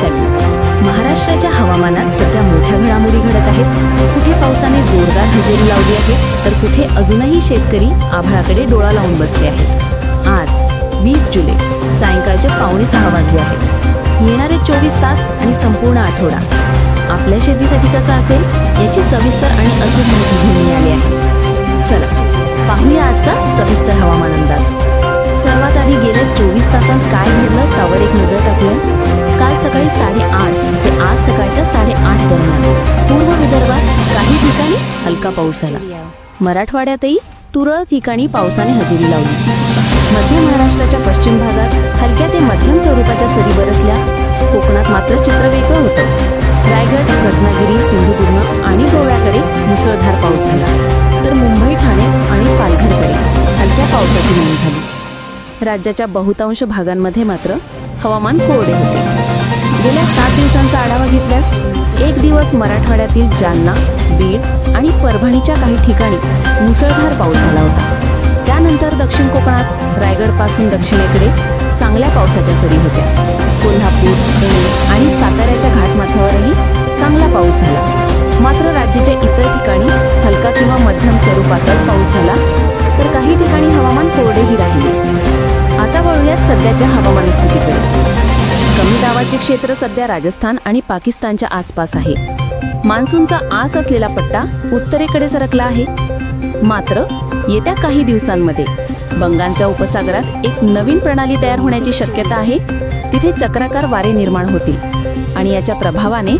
वैशाली महाराष्ट्राच्या हवामानात सध्या मोठ्या घडामोडी घडत आहेत. कुठे पावसाने जोरदार हजेरी लावली आहे तर कुठे अजूनही शेतकरी आभाळाकडे डोळा लावून बसले आहेत. आज वीस जुलै सायंकाळच्या पावणे सहा वाजले आहेत. येणारे चोवीस तास आणि संपूर्ण आठवडा. आपल्या शेतीसाठी कसा असेल याची सविस्तर आणि अचूक माहिती घेऊन मिळाली आहे. चला पाहूया आजचा सविस्तर हवामान अंदाज. सर्वात आधी गेल्या चोवीस तासांत काय घडलं त्यावर एक नजर टाकूया. काल सकाळी साडेआठ ते आज सकाळच्या साडेआठ दरम्यान. पूर्व विदर्भात काही ठिकाणी हलका पाऊस झाला. मराठवाड्यातही तुरळक ठिकाणी पावसाने हजेरी लावली. मध्य महाराष्ट्राच्या पश्चिम भागात हलक्या ते मध्यम स्वरूपाच्या सरी बरसल्या. कोकणात मात्र चित्र वेगळं होतं. रायगड रत्नागिरी सिंधुदुर्ग आणि गोव्याकडे मुसळधार पाऊस झाला. तर मुंबई ठाणे आणि पालघरकडे हलक्या पावसाची नोंद झाली. राज्याच्या बहुतांश भागांमध्ये मात्र हवामान कोरडे होते. गेल्या सात दिवसांचा आढावा घेतल्यास एक दिवस मराठवाड्यातील जालना बीड आणि परभणीच्या काही ठिकाणी मुसळधार पाऊस झाला होता. त्यानंतर दक्षिण कोकणात रायगडपासून दक्षिणेकडे चांगल्या पावसाच्या सरी होत्या. कोल्हापूर पुणे आणि साताऱ्याच्या घाटमाथ्यावरही चांगला पाऊस झाला. मात्र राज्याच्या इतर ठिकाणी हलका किंवा मध्यम स्वरूपाचाच पाऊस झाला तर काही ठिकाणी हवामान कोरडेही राहिले. आता वळूयात सध्याच्या हवामान स्थितीकडे. कमी क्षेत्र सध्या राजस्थान आणि पाकिस्तानच्या आसपास आहे. मान्सूनचा आस असलेला पट्टा उत्तरेकडे सरकला आहे. मात्र येत्या काही दिवसांमध्ये बंगालच्या उपसागरात एक नवीन प्रणाली तयार होण्याची शक्यता आहे. तिथे चक्राकार वारे निर्माण होतील आणि याच्या प्रभावाने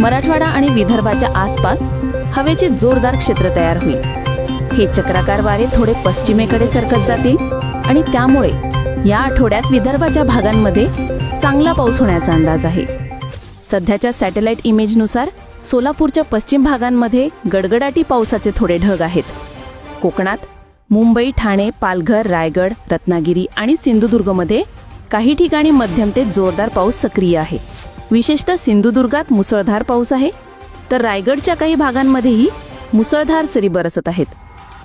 मराठवाडा आणि विदर्भाच्या आसपास हवेचे जोरदार क्षेत्र तयार होईल. हे चक्राकार वारे थोडे पश्चिमेकडे सरकत जातील आणि त्यामुळे या आठवड्यात विदर्भाच्या भागांमध्ये चांगला पाऊस होण्याचा अंदाज आहे. सध्याच्या सॅटेलाइट इमेजनुसार सोलापूरच्या पश्चिम भागांमध्ये गडगडाटी पावसाचे थोडे ढग आहेत. कोकणात मुंबई ठाणे पालघर रायगड रत्नागिरी आणि सिंधुदुर्गमध्ये काही ठिकाणी मध्यम ते जोरदार पाऊस सक्रिय आहे. विशेषतः सिंधुदुर्गात मुसळधार पाऊस आहे तर रायगडच्या काही भागांमध्येही मुसळधार सरी बरसत आहेत.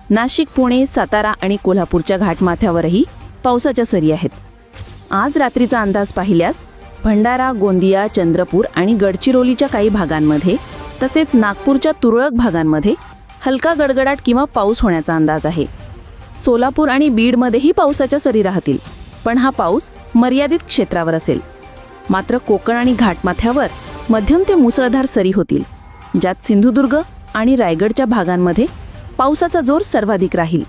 नाशिक पुणे सातारा आणि कोल्हापूरच्या घाटमाथ्यावरही पावसाच्या सरी आहेत. आज रात्रीचा अंदाज पाहिल्यास भंडारा गोंदिया चंद्रपूर आणि गडचिरोलीच्या काही भागांमध्ये तसेच नागपूरच्या तुरळक भागांमध्ये हलका गडगडाट किंवा पाऊस होण्याचा अंदाज आहे. सोलापूर आणि बीडमध्येही पावसाच्या सरी राहतील पण हा पाऊस मर्यादित क्षेत्रावर असेल. मात्र कोकण आणि घाटमाथ्यावर मध्यम ते मुसळधार सरी होतील ज्यात सिंधुदुर्ग आणि रायगडच्या भागांमध्ये पावसाचा जोर सर्वाधिक राहील.